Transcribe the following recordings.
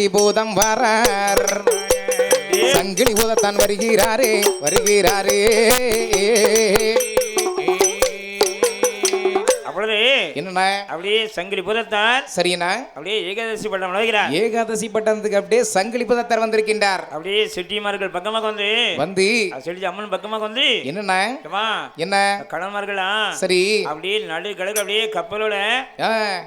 சங்கிலி பூதம் வரார் சங்கிலி பூதத்தான் வருகிறாரே வருகிறாரே. என்னண்ணா? அப்படியே சங்கிலி புதத்தார் சரிண்ணா. அப்படியே ஏகாதசி பட்டம் நுழைகிறார் ஏகாதசி பட்டணத்துக்கு அப்படியே சங்கிலி பூதத்தார் வந்திருக்கின்றார். அப்படியே செட்டிமார்கள் பக்கமாக வந்து. வந்து. செட்டி அம்மன் பக்கமாக வந்து. என்னண்ணா? என்ன? கடன்மார்களா? சரி. அப்படியே நடு கடலுக்கு அப்படியே கப்பலோட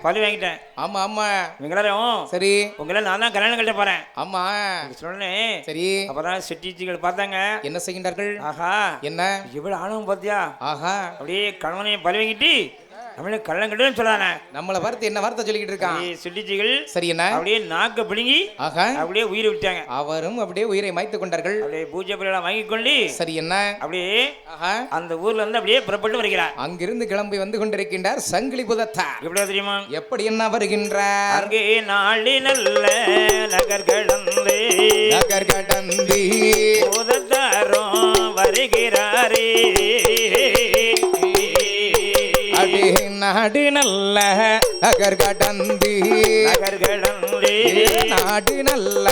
பழி வாங்கிட்டேன். ஆமா ஆமா. இவங்களாரும் சரி. உங்களை நான் தான் கல்யாணம் கட்ட போறேன். ஆமா. சொன்னேன் சரி. அப்பதான் செட்டிச்சிகள் பார்த்தாங்க. என்ன செய்கின்றார்கள்? ஆஹா. என்ன? எவ்வளவு ஆணவம் பார்த்தியா? ஆஹா. அப்படியே கணவனையும் பழி வாங்கிட்டு கல்யாணம் கட்டுன்னு சொல்லானே நம்மள வார்த்தை என்ன வார்த்தை சொல்லிக்கிட்டு இருக்கான்? செட்டிச்சிகள் சரி என்ன? அப்படியே நாக்க பிடுங்கி ஆஹா அப்படியே உயிரை விட்டாங்க. அவரும் அப்படியே உயிரை மாய்த்து கொண்டார்கள். அப்படியே பூஜை பிள்ளைலாம் வாங்கி கொண்டு சரி என்ன? அப்படியே அந்த ஊர்ல இருந்து அப்படியே புறப்பட்டு வருகிறார். அங்கிருந்து கிளம்பி வந்து கொண்டிருக்கின்றார் சங்கிலி புதத்தார். எப்படி தெரியுமா? எப்படி என்ன வருகின்றார்? அங்கே நாளி நல்ல நகர் கடந்து நகர் கடந்தி போதத்தாரும் வருகிறாரே. நாடு நல்ல நகர் கடந்தி. நகர் கடந்து. நாடு நல்ல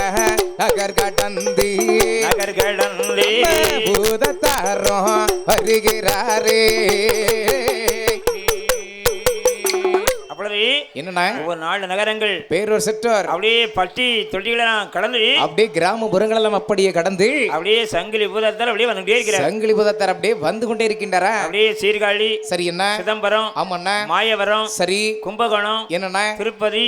நகர் கடந்தி. நகர் கடந்து. பூதத்தாரும் வருகிறாரே. அப்பொழுது என்னண்ணா? ஒவ்வொரு நாலு நகரங்கள் பேரூர் செற்றோர். அப்படியே பட்டி தொட்டிகளெல்லாம் கடந்து அப்படியே கிராமப்புறங்களெல்லாம் அப்படியே கடந்து அப்படியே சங்கிலி பூதத்தால் அப்படியே வந்துட்டே இருக்கிறார். சங்கிலி புதத்தார் அப்படியே வந்து கொண்டே இருக்கின்றாரா? அப்படியே சீர்காழி சரி என்ன? சிதம்பரம் ஆமாண்ணா. மாயவரம் சரி. கும்பகோணம் என்னண்ணா? திருப்பதி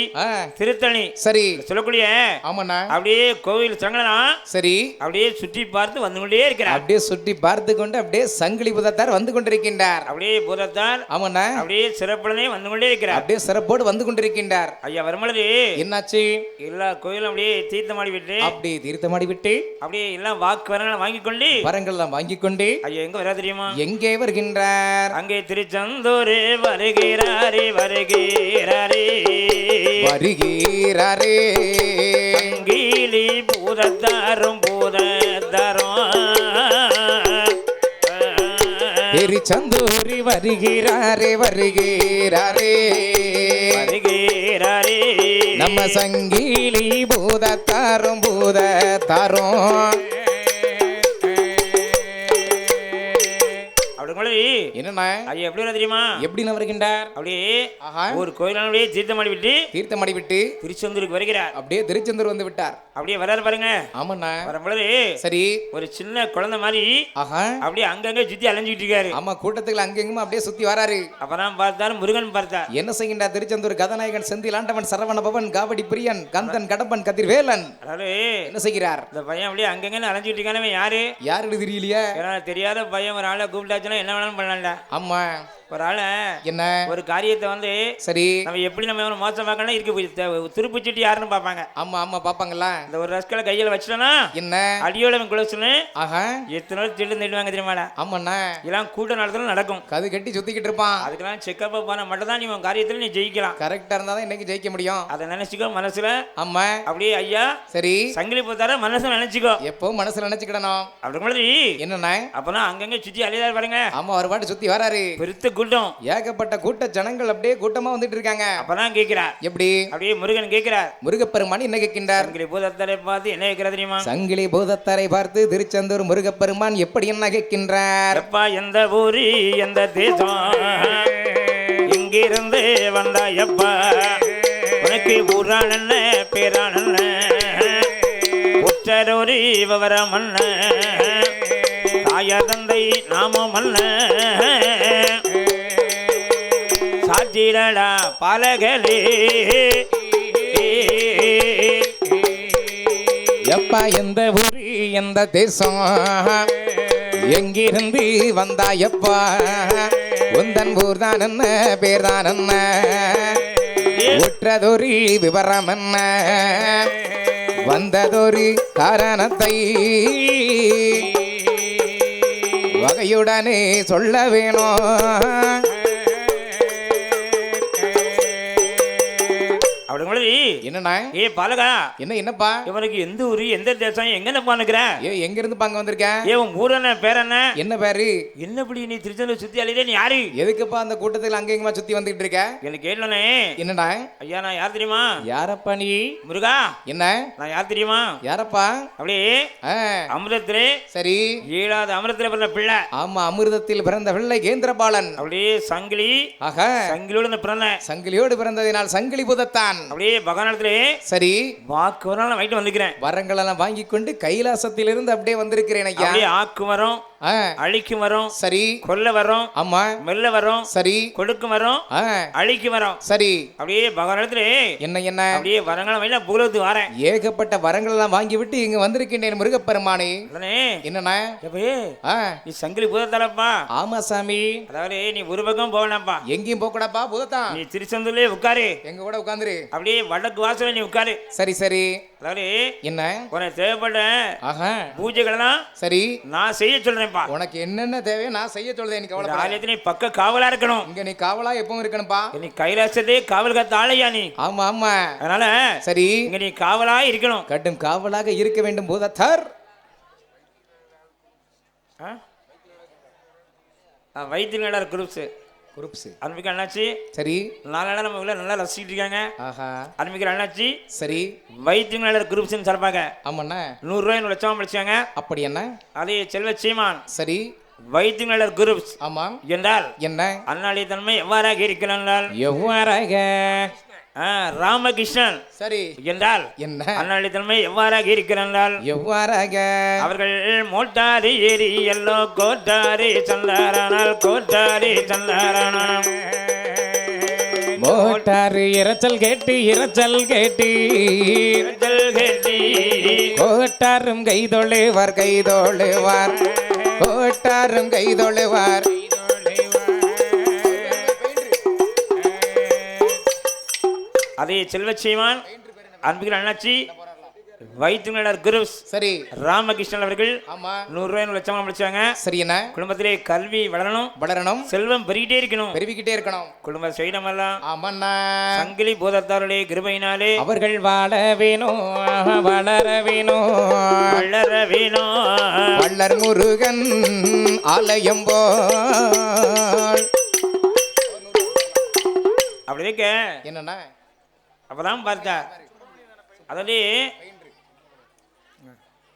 திருத்தணி. சரி. சொல்லக்கூடிய ஆமாண்ணா. அப்படியே கோவில் சங்கலாம் சரி. அப்படியே சுற்றி பார்த்து வந்து கொண்டே இருக்கிறார். அப்படியே சுற்றி பார்த்து கொண்டு அப்படியே சங்கிலி புதத்தார் வந்து கொண்டிருக்கின்றார். அப்படியே பூதத்தால் ஆமாண்ணா. அப்படியே சிறப்புடனே வந்து கொண்டே இருக்கிறார். அப்படியே சிறப்போடு வந்து கொண்டிருக்கின்றார். ஐயா வரும்பொழுது என்னாச்சு? எல்லா கோயிலும் அப்படியே தீர்த்தமாடி விட்டு அப்படியே தீர்த்தமாடி விட்டு அப்படியே எல்லாம் வாக்கு வரங்களை வாங்கி கொண்டு வரங்கள்லாம் வாங்கி கொண்டு ஐயா எங்க வரா தெரியுமா? எங்கே வருகின்றார்? அங்கே திருச்செந்தூர் வருகிறாரே வருகிறாரே. வருகிறாரே. அங்கீலி பூதத்தாரும் பூதத்தாரும். திருச்செந்தூரி வருகிறாரே வருகிறாரே. வருகிறாரே. நம்ம சங்கிலி பூத பூதத்தாரும். பூத அப்படி என்னண்ணா ஐயா எப்படி தெரியுமா? எப்படி வருகின்றார்? அப்படியே ஒரு கோயிலான அப்படியே தீர்த்தமாடி விட்டு தீர்த்தமாடி விட்டு திருச்செந்தூருக்கு வருகிறார். அப்படியே திருச்செந்தூர் வந்து விட்டார். அப்படியே வராரு பாருங்க. ஆமாண்ணா. வரும்பொழுது சரி. ஒரு சின்ன குழந்தை மாதிரி ஆஹா. அப்படியே அங்கங்க சுத்தி அலைஞ்சிட்டு இருக்காரு. ஆமா கூட்டத்துக்குள்ள அங்கெங்குமா அப்படியே சுத்தி வராரு. அப்பதான் பார்த்தாரு முருகன் பார்த்தா என்ன செய்கின்றார்? திருச்செந்தூர் கதாநாயகன் செந்தில் ஆண்டவன் சரவண பவன் காவடி பிரியன் கந்தன் கடம்பன் கதிர்வேலன். என்ன செய்கிறார்? இந்த பையன் அப்படியே அங்கங்க அலைஞ்சிட்டு இருக்கானே இவன் யாரு? யாருன்னு தெரியலையே. தெரியாத பையன் ஒரு ஆளை கூப்பிட்டாச்சுன்னா என்ன பண்ணல. பண்ணலாம்ல ஆமா. ஒரு ஆளை என்ன? ஒரு காரியத்தை வந்து சரி. நம்ம எப்படி நம்ம இவனை மோசம் பார்க்கணும் இருக்கு திருப்பிச்சிட்டு யாருன்னு பார்ப்பாங்க. ஆமா ஆமா பாப்பாங்களா இந்த ஒரு ரஸ்கலை கையில வச்சிட்டோன்னா என்ன? அடியோட அவன் குலசுன்னு ஆஹா. எத்தனை நாள் திட்டு திட்டுவாங்க தெரியுமாடா? ஆமாண்ணா. இதெல்லாம் கூட்ட நடத்தலும் நடக்கும். கது கட்டி சுத்திக்கிட்டு இருப்பான். அதுக்கெல்லாம் செக்கப் பண்ண மட்டும் தான் நீ உன் காரியத்தில் நீ ஜெயிக்கலாம். கரெக்டா இருந்தா தான் இன்னைக்கு ஜெயிக்க முடியும். அதை நினைச்சுக்கோ மனசுல. ஆமா. அப்படியே ஐயா சரி. சங்கிலி போத்தார மனசுல நினைச்சுக்கோ. எப்போ மனசுல நினைச்சுக்கிடணும். அப்படி மாதிரி. என்னண்ணா? அப்பதான் அங்கங்க சுத்தி அழியாரு பாருங்க. ஆமா ஒரு பாட்டு சுத்தி வராரு. பெருத்த கூட்டம். ஏகப்பட்ட கூட்ட ஜனங்கள் அப்படியே கூட்டமா வந்துட்டு இருக்காங்க. அப்பதான் கேட்கிறா எப்படி? அப்படியே முருகன் கேட்கிறார். முருகப்பெருமான் என்ன கேட்கின்றார்? சங்கிலி பூதத்தரை பார்த்து என்ன கேட்கிற தெரியுமா? சங்கிலி பூதத்தாரை பார்த்து திருச்செந்தூர் முருகப்பெருமான் எப்படி என்ன கேட்கின்றார்? எப்பா எந்த ஊரு எந்த தேசம்? இங்கிருந்து வந்தா எப்பா? உனக்கு ஊரான் என்ன பேரான் என்ன? உற்றரொரு விவரம் என்ன? தாய தந்தை நாமம் என்ன? சாட்சிடடா பலகலே. எப்பா எந்த ஊரு எந்த தேசம்? எங்கிருந்து வந்தா எப்பா? உந்தன் ஊர் தான் என்ன பேர் தான் என்ன? உற்றதொரு விவரம் என்ன? வந்ததொரு காரணத்தை வகையுடனே சொல்ல வேணும். அப்படிங்கும்போது என்னண்ணா? ஏ பாலகா. என்ன என்னப்பா? இவனுக்கு எந்த ஊரு எந்த தேசம் எங்க நிற்கிற ஏ எங்க இருந்து பாங்க வந்திருக்கேன் ஏ உன் ஊர் என்ன பேர் என்ன? என்ன பேரு? என்னப்படி நீ திருச்செந்தூர் சுத்தி அலையிலே நீ யாரு? எதுக்குப்பா அந்த கூட்டத்துல அங்க இங்கமா சுத்தி வந்துகிட்டு இருக்க? எனக்கு கேட்டனே என்னடா ஐயா நான் யார் தெரியுமா? யாரப்பா நீ? முருகா. என்ன? நான் யார் தெரியுமா? யாரப்பா? அப்படியே அமிர்தத்திலே சரி. ஏழாவது அமிர்தத்துல பிறந்த பிள்ளை. ஆமா அமிர்தத்தில் பிறந்த பிள்ளை கேந்திரபாலன். அப்படியே சங்கிலி ஆக சங்கிலியோட இந்த பிறந்தேன் சங்கிலியோடு பிறந்ததினால் சங்கிலி புதத்தான். அப்படியே பகவானத்திலே சரி. வாக்கு நான் வாங்கிட்டு வந்துக்கிறேன் வரங்களெல்லாம் வாங்கி கொண்டு கைலாசத்திலிருந்து அப்படியே வந்திருக்கிறேன் ஐயா. ஆக்கு வரும் அழிக்கும் வரும் சரி. கொல்ல வரும் ஆமா. மெல்ல வரும் சரி. கொடுக்கும் வரும் அழிக்கும் வரும். சரி. அப்படியே பகவானத்திலே என்ன என்ன? அப்படியே வரங்களை நான் பூலத்துக்கு வரேன். ஏகப்பட்ட வரங்கள் எல்லாம் வாங்கி விட்டு இங்க வந்திருக்கின்றேன் முருகப்பெருமானே. என்னண்ணா? நீ சங்கிலி பூதத்தாலப்பா ஆமா சாமி. அதாவது நீ ஒரு பக்கம் போகலாம்ப்பா. எங்கேயும் போக கூடாப்பா புதத்தான். நீ திருச்செந்தூர்லயே உட்காரு. எங்க கூட உட்காந்துரு. அப்படியே வடக்கு வாசல்ல நீ உட்காரு. சரி சரி. அதாவது என்ன? உனக்கு தேவைப்பட்ட ஆஹா. பூஜைகளெல்லாம் சரி. நான் செய்ய சொல்றேன்ப்பா உனக்கு என்னென்ன தேவையோ நான் செய்ய சொல்றேன் நீ கவலை ஆலயத்துல நீ பக்க காவலா இருக்கணும். இங்க நீ காவலா எப்பவும் இருக்கணும்பா. நீ கைலாசத்தே காவல் காத்த ஆளையா நீ? ஆமா ஆமா. அதனால சரி. இங்க நீ காவலா இருக்கணும். கடும் காவலாக இருக்க வேண்டும் பூதத்தார் வைத்தியநாடர் குரூப்ஸ் குரூப்ஸ். அன்பிக்க அண்ணாச்சி சரி. நாலு நாள் நம்ம உள்ள நல்லா ரசிக்கிட்டு இருக்காங்க. ஆஹா. அன்பிக்கிற அண்ணாச்சி சரி. வைத்தியநாடர் குரூப்ஸ்னு சிறப்பாங்க ஆமாண்ணா. நூறுரூவாய் லட்சம் படிச்சாங்க அப்படி என்ன? அதே செல்வ சீமான். சரி. வைத்தியநாடர் குரூப்ஸ். ஆமா. என்றால் என்ன? அண்ணாடி தன்மை எவ்வாறாக இருக்கிறால் எவ்வாறாக? ராமகிருஷ்ணன். சரி. என்றால் என்ன? அண்ணாடி தன்மை எவ்வாறாக இருக்கிறால் எவ்வாறாக? அவர்கள் மோட்டாரி ஏறி எல்லோ கோட்டாரி சந்தாரானால் கோட்டாரி சந்தாரானால் மோட்டார் இரைச்சல் கேட்டு இரைச்சல் கேட்டு. கேட்டி. கோட்டாரும் கைதொழுவார் கைதொழுவார். கோட்டாரும் கைதொழுவார். அதே செல்வச்சீமான் அன்பிகள் அண்ணாச்சி வைத்தியநாடர் குருஸ் சரி. ராமகிருஷ்ணன் அவர்கள் ஆமா. நூறு ரூபாய் லட்சம் முடிச்சாங்க. சரி என்ன? குடும்பத்திலே கல்வி வளரணும். வளரணும். செல்வம் பெருகிட்டே இருக்கணும். பெருவிக்கிட்டே இருக்கணும். குடும்ப செய்யமெல்லாம் ஆமாண்ணா. சங்கிலி பூதத்தாருடைய கிருபையினாலே அவர்கள் வாழ வேணும் வளர வேணும். வளர வேணும். வள்ளர் முருகன் ஆலயம் போல். அப்படி இருக்க. என்னண்ணா? அப்பதான் பார்த்தா. அதிலே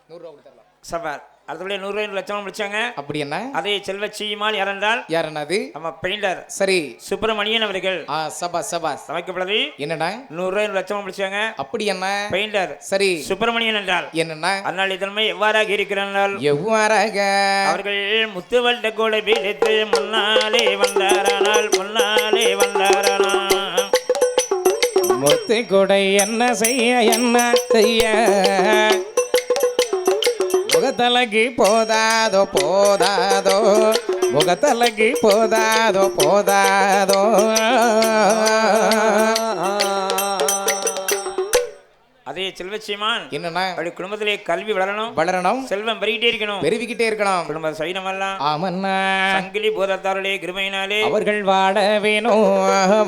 நூறு ரூபா கொடுத்துடலாம் சபார் அடுத்தபடியே நூறு ரூபாய் லட்சம் முடிச்சாங்க. அப்படி என்ன? அதே செல்வச்சியுமால் இறந்தால் யார் என்னது? நம்ம பெயிண்டர் சரி. சுப்பிரமணியன் அவர்கள். ஆ சபா சபா. சமைக்கப்பட்டது. என்னண்ணா நூறு ரூபாய் லட்சம் முடிச்சாங்க. அப்படி என்ன? பெயிண்டர் சரி. சுப்பிரமணியன் என்றால். என்னண்ணா அந்நாள் இதன்மை எவ்வாறாக இருக்கிறார்கள்? எவ்வாறாக? அவர்கள் முத்துவல்ட கூட பிடித்து முன்னாலே வந்தாரானால் முன்னாலே வந்தாரானால் முத்து கொடை என்ன செய்ய என்ன செய்ய? முகத்தலகி போதாதோ போதாதோ? முகத்தலகி போதாதோ போதாதோ? அதே செல்வச்சியமான் அப்படி குடும்பத்திலே கல்வி வளரணும் வளரணும் செல்வம் பெருகிட்டே இருக்கணும். பெருவிக்கிட்டே இருக்கணும். குடும்ப சைனமெல்லாம் ஆமண்ணா சங்கிலி பூதத்தாருடைய கிருமையினாலே அவர்கள் வாழ வேணும்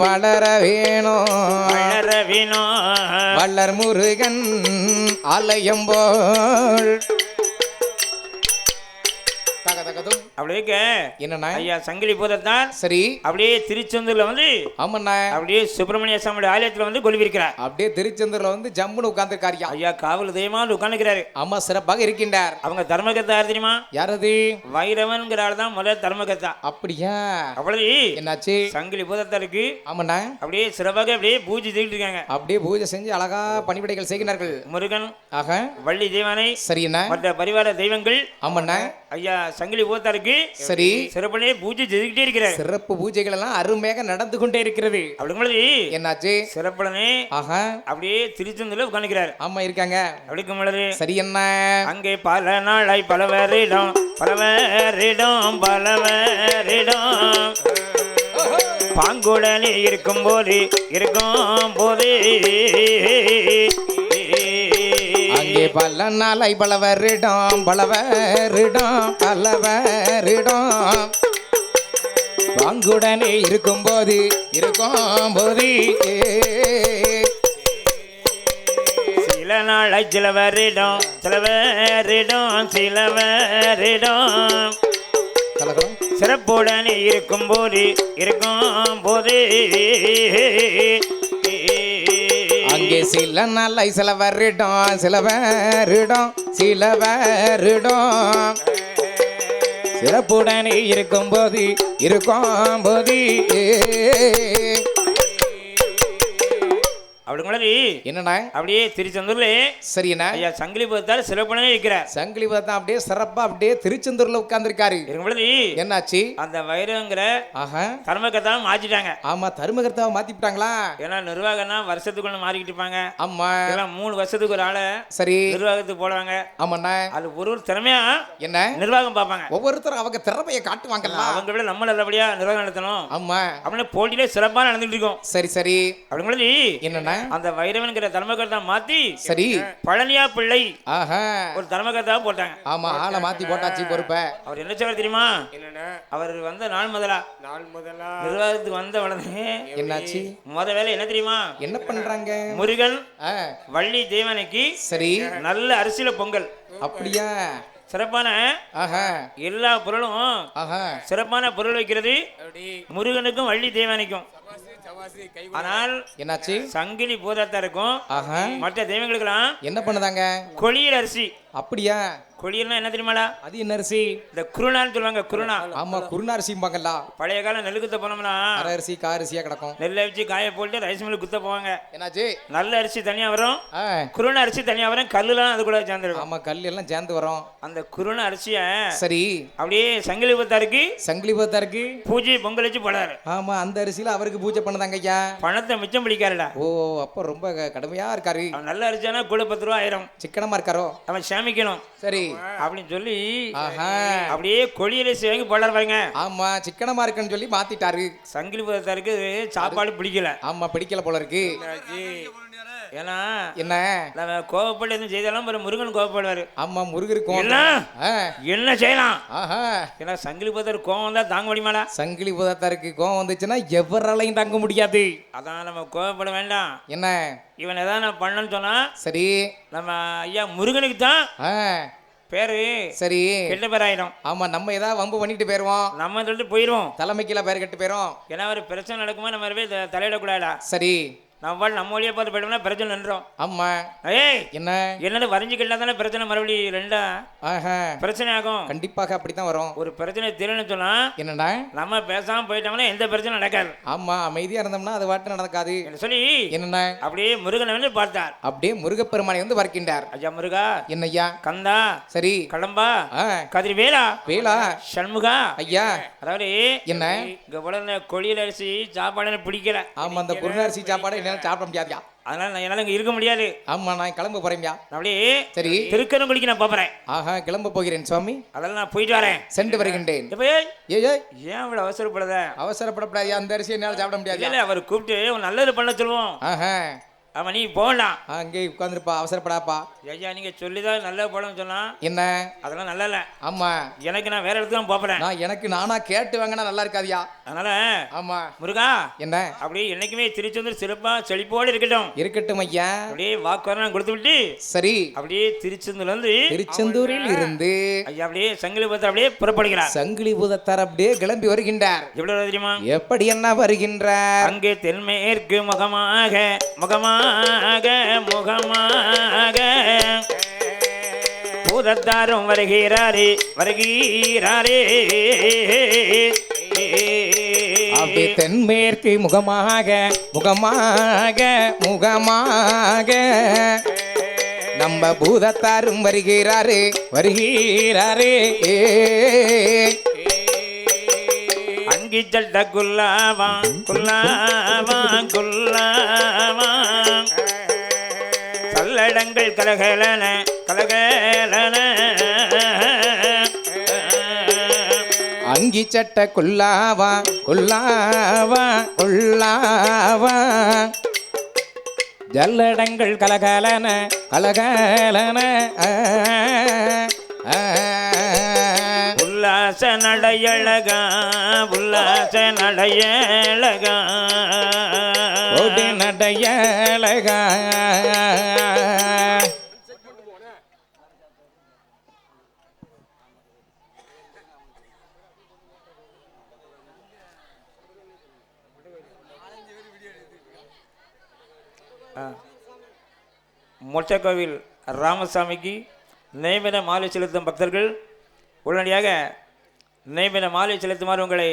வளர வேணும். வளர வேணும். வள்ளர் முருகன் ஆலயம் போல் தகதும் அப்படி இருக்க. என்னண்ணா? ஐயா சங்கிலி பூதத்தான் சரி. அப்படியே திருச்செந்தூர்ல வந்து ஆமாண்ணா. அப்படியே சுப்பிரமணிய சாமியுடைய ஆலயத்துல வந்து கொலுவிருக்கிறார். அப்படியே திருச்செந்தூர்ல வந்து ஜம்முன்னு உட்கார்ந்துருக்காரியா ஐயா காவல் தெய்வமா உட்காந்துக்கிறாரு அம்மா சிறப்பாக இருக்கின்றார். அவங்க தர்மகத்தா யார் தெரியுமா? யாரது? வைரவன்கிற ஆள் தான் முதல் தர்மகத்தா அப்படியா? அவ்வளவு. என்னாச்சு? சங்கிலி பூதத்தாருக்கு ஆமாண்ணா. அப்படியே சிறப்பாக அப்படியே பூஜை செய்துட்டு இருக்காங்க. அப்படியே பூஜை செஞ்சு அழகா பணிவிடைகள் செய்கிறார்கள். முருகன் ஆக வள்ளி தெய்வானை சரி என்ன மற்ற பரிவார தெய்வங்கள். ஆமாண்ணா. ஐயா சங்கிலி பூதத்தாருக்கு சரி. சிறப்பானே பூஜை செய்துக்கிட்டே இருக்கிறார். சிறப்பு பூஜைகள் எல்லாம் அருமையாக நடந்து கொண்டே இருக்கிறது. அப்படிங்கும்போது என்னாச்சு? சிறப்புடனே ஆஹா. அப்படியே திருச்செந்தூர்ல உட்காந்துக்கிறார் ஆமா இருக்காங்க. அப்படிக்கும் பொழுது சரி என்ன? அங்கே பல நாளாய் பலவரிடம் பலவரிடம் பலவரிடம். பாங்குடனே இருக்கும் போது இருக்கும் போது பல நாளை பலவரிடம் பலவரிடம். பலவரிடம் வாங்குடனே இருக்கும்போது இருக்கும் போது. நாளை சிலவரிடம் சிலவரிடம் சிலவரிடம். சிறப்புடன் இருக்கும் போது இருக்கும் போது. சில நாளை சில வருடம் சில வருடம் சில வருடம். இருக்கும் போதி இருக்கும்போது. அப்படி முன்னாடி என்னண்ணா? அப்படியே திருச்செந்தூர்ல சரிண்ணா. ஐயா சங்கிலி பத்தால் சிறப்புடனே இருக்கிறார். சங்கிலி பார்த்தா அப்படியே சிறப்பா அப்படியே திருச்செந்தூர்ல உட்கார்ந்திருக்காரு. இருக்கும் பொழுது என்னாச்சு? அந்த வைரங்கிற ஆஹா. தர்மக்கத்தான் மாத்திட்டாங்க ஆமா தருமகர்த்தாவை மாத்திட்டாங்களா ஏன்னா நிர்வாகம்னா வருஷத்துக்கு ஒன்று மாறிக்கிட்டு இருப்பாங்க. ஆமா. இதெல்லாம் மூணு வருஷத்துக்கு ஒரு ஆளை சரி. நிர்வாகத்துக்கு போடுவாங்க. ஆமாண்ணா. அது ஒரு ஒரு திறமையா என்ன? நிர்வாகம் பார்ப்பாங்க. ஒவ்வொருத்தரும் அவங்க திறமையை காட்டுவாங்கல்ல. அவங்க விட நம்ம நல்லபடியா நிர்வாகம் நடத்தணும். ஆமா. அப்படின்னு போட்டியிலே சிறப்பா நடந்துட்டு இருக்கோம். சரி சரி. அப்படி முன்னாடி என்னண்ணா? அந்த வைரவன்கிற தர்மகர்த்தா மாத்தி சரி. பழனியா பிள்ளை ஆஹா. ஒரு தர்மகர்த்தாவை போட்டாங்க. ஆமா ஆளை மாத்தி போட்டாச்சு பொறுப்ப. அவர் என்ன செய்வார் தெரியுமா? அவர் வந்த நாள் முதலா. நாள் முதலா? நிர்வாகத்துக்கு வந்த உடனே என்னாச்சு? முத வேலை என்ன தெரியுமா? என்ன பண்றாங்க? முருகன் வள்ளி தேவனைக்கு சரி. நல்ல அரிசியில பொங்கல். அப்படியா? சிறப்பான ஆஹா. எல்லா பொருளும் ஆஹா. சிறப்பான பொருள் வைக்கிறது முருகனுக்கும் வள்ளி தேவனைக்கும். ஆனால் என்னாச்சு? சங்கிலி பூதத்தாருக்கும் ஆஹா. மற்ற தெய்வங்களுக்கெல்லாம் என்ன பண்ணுதாங்க? கொளியல் அரிசி. அப்படியா? கொளியல்னா என்ன தெரியுமாடா? அது என்ன அரிசி? இந்த குருணான்னு சொல்லுவாங்க குருணா. ஆமா குருணா அரிசிம்பாங்கல்ல. பழைய காலம் நெல் குத்த போனோம்னா அரை அரிசி கா அரிசியா கிடக்கும். நெல்லை வச்சு காய போட்டு ரைஸ் மில் குத்த போவாங்க. என்னாச்சு? நல்ல அரிசி தனியா வரும். குருண அரிசி தனியா வரும். கல்லுலாம் அது கூட சேர்ந்துருக்கும். ஆமா கல் எல்லாம் சேர்ந்து வரும். அந்த குருண அரிசிய சரி. அப்படியே சங்கிலி பூத்தாருக்கு சங்கிலி பத்தாருக்கு பூஜை பொங்கல் வச்சு போடாரு. ஆமா அந்த அரிசியில அவருக்கு பூஜை பண்ணுதாங்க ஐயா. பணத்தை மிச்சம் பிடிக்காருடா. ஓ அப்போ ரொம்ப கடுமையா இருக்காரு. நல்ல அரிசியானா கூட பத்து ரூபா ஆயிரம். சிக்கனமா இருக்காரோ? அவன் சேமிக்கணும். சரி. அப்படின்னு சொல்லி ஆஹா. அப்படியே கொடியல் அரிசி வாங்கி போடாரு பாருங்க. ஆமா சிக்கனமா இருக்குன்னு சொல்லி மாத்திட்டாரு. சங்கிலி பூத்தாருக்கு சாப்பாடு பிடிக்கல. ஆமா பிடிக்கல போல இருக்கு? ஏன்னா என்ன? நம்ம கோவப்பட்டு எதுவும் செய்தாலும் அப்புறம் முருகன் கோவப்படுவாரு. ஆமா முருகருக்கும் என்ன? என்ன செய்யலாம்? ஆஹா. ஏன்னா சங்கிலி பூத்தாரு கோவம் தான் தாங்க முடியுமாடா சங்கிலி புதத்தாருக்கு கோவம் வந்துச்சுன்னா எவராலையும் தாங்க முடியாது. அதான் நம்ம கோவப்பட வேண்டாம். என்ன? இவன் எதாவது நான் பண்ணேன்னு சொன்னா சரி. நம்ம ஐயா முருகனுக்கு தான் பேரு சரி. கெட்ட பேர் ஆயிடும் ஆமா நம்ம ஏதாவது வம்பு பண்ணிட்டு போயிருவோம். நம்ம சொல்லிட்டு போயிடுவோம் தலைமைக்கெல்லாம் பேர் கெட்டு போயிரும். ஏன்னா ஒரு பிரச்சனை நடக்குமா நம்ம தலையிடக்கூடாதா? சரி. நம்ம பாட்டு நம்ம வழியை பார்த்து போயிட்டோம்னா பிரச்சனை நின்றோம் ஆமா. ஏய் என்ன? என்னது வரைஞ்சிக்கிட்டா தானே பிரச்சனை மறுபடியும் ரெண்டா? ஆஹா. பிரச்சனை ஆகும். கண்டிப்பாக அப்படித்தான் வரும். ஒரு பிரச்சனை தெரியலன்னு சொன்னா என்னடா? நம்ம பேசாம போயிட்டோம்னா எந்த பிரச்சனை நடக்காது. ஆமா அமைதியா இருந்தோம்னா அது வாட்டு நடக்காது. என்ன சொல்லி? என்னண்ணா? அப்படியே முருகனை வந்து பார்த்தார். அப்படியே முருகப்பெருமானை வந்து வர்க்கின்றார். ஐயா முருகா. என்னய்யா? கந்தா. சரி. கடம்பா. ஆ. கதிர்வேலா. வேலா. சண்முகா. ஐயா. அதாவது என்ன? இங்க இந்த கொடியில் அரிசி சாப்பாடு பிடிக்கல. ஆமா அந்த குருநாரிசி சாப்பாடு என்னால சாப்பிட முடியாதுயா. அதனால நான் என்னால இங்க இருக்க முடியாது. ஆமா நான் கிளம்ப போறேன்யா. நான் அப்படியே சரி. திருக்கரங்குடிக்கு நான் போறேன். ஆஹா கிளம்ப போகிறேன் சுவாமி. அதெல்லாம் நான் போயிட்டு வரேன். சென்று வருகின்றேன். எப்ப ஏய், ஏன் இவ்வளவு அவசரப்படுத? அவசரப்படப்படாது அந்த அரிசி என்னால சாப்பிட முடியாது இல்ல அவர் கூப்பிட்டு நல்லது பண்ண சொல்லுவோம். ஆஹா. ஆமா நீ போகலாம் அங்கே உட்காந்துருப்பா அவசரப்படாப்பா. ஐயா நீங்க சொல்லிதான் நல்ல படம் சொன்னா என்ன? அதெல்லாம் நல்லா இல்ல. ஆமா. எனக்கு நான் வேற இடத்துக்கு தான் போறேன் நான் எனக்கு நானா கேட்டு வாங்கினா நல்லா இருக்காதியா? அதனால ஆமா. முருகா என்ன? அப்படியே என்னைக்குமே திருச்செந்தூர் சிறப்பா செழிப்போடு இருக்கட்டும். இருக்கட்டும் ஐயா. அப்படியே வாக்குவரம் கொடுத்து விட்டு சரி. அப்படியே திருச்செந்தூர்ல இருந்து திருச்செந்தூரில் இருந்து ஐயா அப்படியே சங்கிலி பார்த்து அப்படியே புறப்படுகிறார். சங்கிலி பூதத்தார் அப்படியே கிளம்பி வருகின்றார். வருது தெரியுமா? எப்படி என்ன வருகின்றார்? அங்கே தென்மேற்கு முகமாக முகமாக முகமாக பூதத்தாரும் வருகிறாரே வருகிறாரே. அப்படி தென்மேற்கு முகமாக முகமாக முகமாக. நம்ம பூதத்தாரும் வருகிறாரு வருகிறாரே. நெருங்கி சட்ட குல்லாவா குல்லாவா குல்லாவா சல்லடங்கள் கலகலன கலகலன. அங்கி சட்ட குல்லாவா குல்லாவா குல்லாவா ஜல்லடங்கள் கலகலன கலகலன. உல்லாச நடையழகா உல்லாச நடையழகா. ஓடி நடையழகா. மொட்டக்கோவில் ராமசாமிக்கு நெய்மன மாலை செலுத்தும் பக்தர்கள் உடனடியாக நினைவின மாலை செலுத்துமாறு உங்களை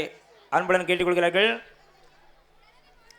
அன்புடன் கேட்டுக்கொள்கிறார்கள்.